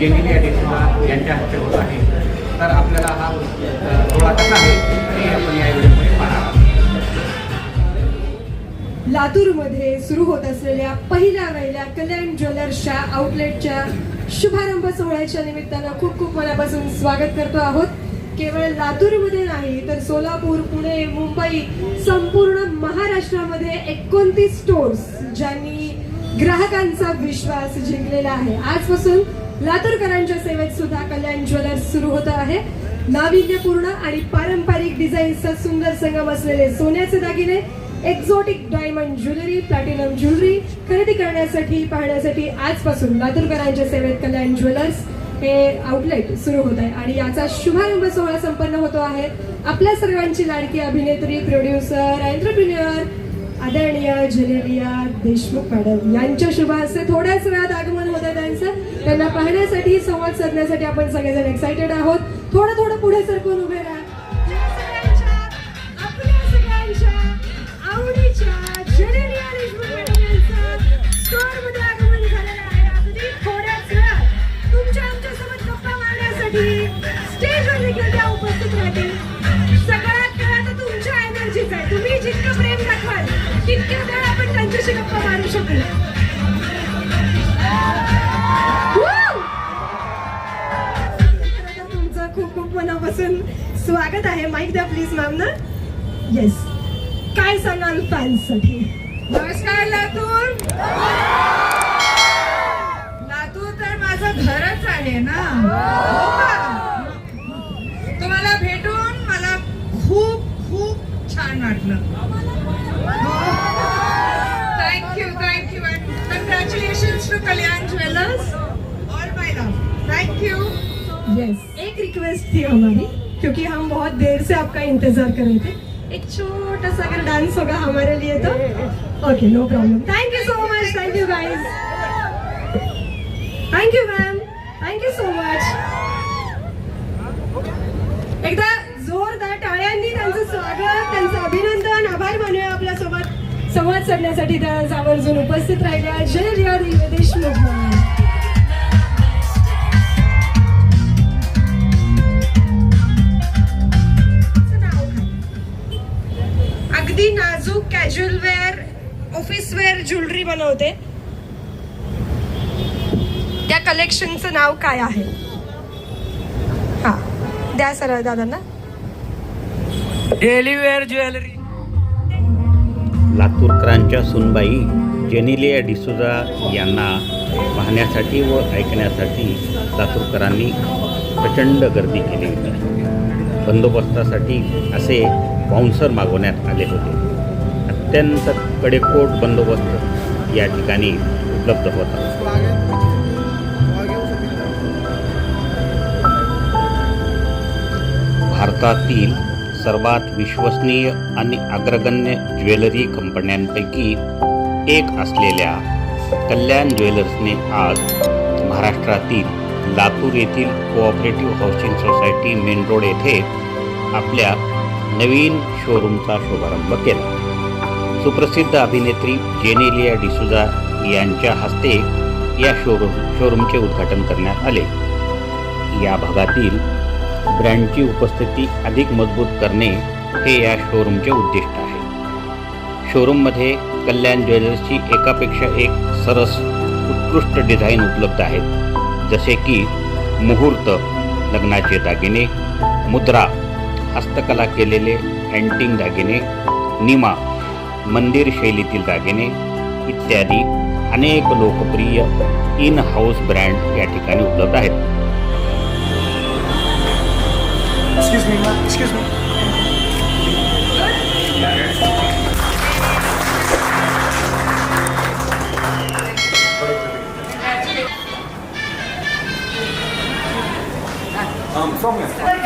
जेनिलिया डिसुजा यांच्या हस्ते होत आहे. तर आपल्याला हा सोहळा कसा आहे हे आपण या व्हिडिओमध्ये पाहणार लातूरमध्ये सुरू होत असलेल्या पहिल्या वेळेला कल्याण ज्वेलर्सच्या आउटलेटच्या शुभारंभ सोहळ्याच्या निमित्तानं खूप खूप मनापासून स्वागत करतो आहोत. केवळ लातूरमध्ये नाही तर सोलापूर पुणे मुंबई संपूर्ण महाराष्ट्रामध्ये एकोणतीस स्टोर्स ज्यांनी ग्राहकांचा विश्वास जिंकलेला आहे. आजपासून लातूरकरांच्या सेवेत सुद्धा कल्याण ज्वेलर्स सुरू होत आहे. नाविन्यपूर्ण आणि पारंपरिक डिझाईन्सचा सुंदर संगम असलेले सोन्याचे दागिने exotic diamond jewellery platinum jewellery खरेदी करण्यासाठी पाहण्यासाठी आजपासून लातूरकरांच्या सेवेत कल्याण ज्वेलर्स हे आउटलेट सुरू होत आहे. आणि याचा शुभारंभ सोहळा संपन्न होतो आहे. आपल्या सर्वांची लाडकी अभिनेत्री प्रोड्युसर एंटरप्रिन्युअर आदरणीय जनेलिया देशमुख मॅडम. यांच्या शुभ हस्ते थोड्याच वेळात आगमन होत आहे त्यांचं. त्यांना पाहण्यासाठी संवाद साधण्यासाठी आपण सगळेजण एक्साइटेड आहोत. थोडं थोडं पुढे सरकून उभे राहा. आवडीच्या स्वागत आहे माईक द्या प्लीज मॅम ना. येस काय सांगाल फॅन्ससाठी नमस्कार लातूर. लातूर तर माझं घरच आहे ना? तुम्हाला भेटून मला खूप खूप छान वाटलं. Thank you thank you congratulation to Kalyan jewellers all my love thank you yes एक रिक्वेस्ट थी हमारी. क्योंकि हम बहुत देर से आपका इंतजार कर रहे थे। एक छोटा सा अगर डांस होगा हमारे लिए तो। Okay no problem thank you so much thank you guys thank you ma'am thank you so much एकदा जोरदार टाळ्यांनी त्यांचं स्वागत त्यांचं अभिनंदन आभार मानूया आपल्यासोबत. संवाद साधण्यासाठी त्या आवर्जून उपस्थित राहिल्या जय रिया देशमुख. नाजूक casual wear office wear jewellery बनवते. त्या कलेक्शनचं नाव काय आहे? हा द्या सर दादांना. डेली वेअर ज्वेलरी लातूरकरांच्या सुनबाई जेनिलिया डिसुजा यांना पाहण्यासाठी व ऐकण्यासाठी लातूरकरांनी प्रचंड गर्दी केली होती. बंदोबस्तासाठी असे बाउन्सर मागवण्यात आले होते. अत्यंत कडेकोट बंदोबस्त या ठिकाणी उपलब्ध होता. भारतातील सर्वात विश्वसनीय आणि अग्रगण्य ज्वेलरी कंपन्यांपैकी एक असलेल्या कल्याण ज्वेलर्सने आज महाराष्ट्रातील लातूर येथील cooperative housing society main road येथे आपल्या नवीन शोरूमचा शुभारंभ केला. सुप्रसिद्ध अभिनेत्री जेनेलिया डिसुजा यांच्या हस्ते या शोरूम शोरूमचे उद्घाटन करण्यात आले. या भागातील ब्रँडची उपस्थिती अधिक मजबूत करणे हे या शोरूमचे उद्दिष्ट आहे. शोरूममध्ये कल्याण ज्वेलर्सची एकापेक्षा एक सरस उत्कृष्ट डिझाईन उपलब्ध आहेत. जसे की मुहूर्त लग्नाचे दागिने मुद्रा हस्तकला केलेले अँटिंग दागिने निमा मंदिर शैलीतील दागिने इत्यादी अनेक लोकप्रिय इन हाऊस ब्रँड या ठिकाणी उपलब्ध आहेत. Um, from here.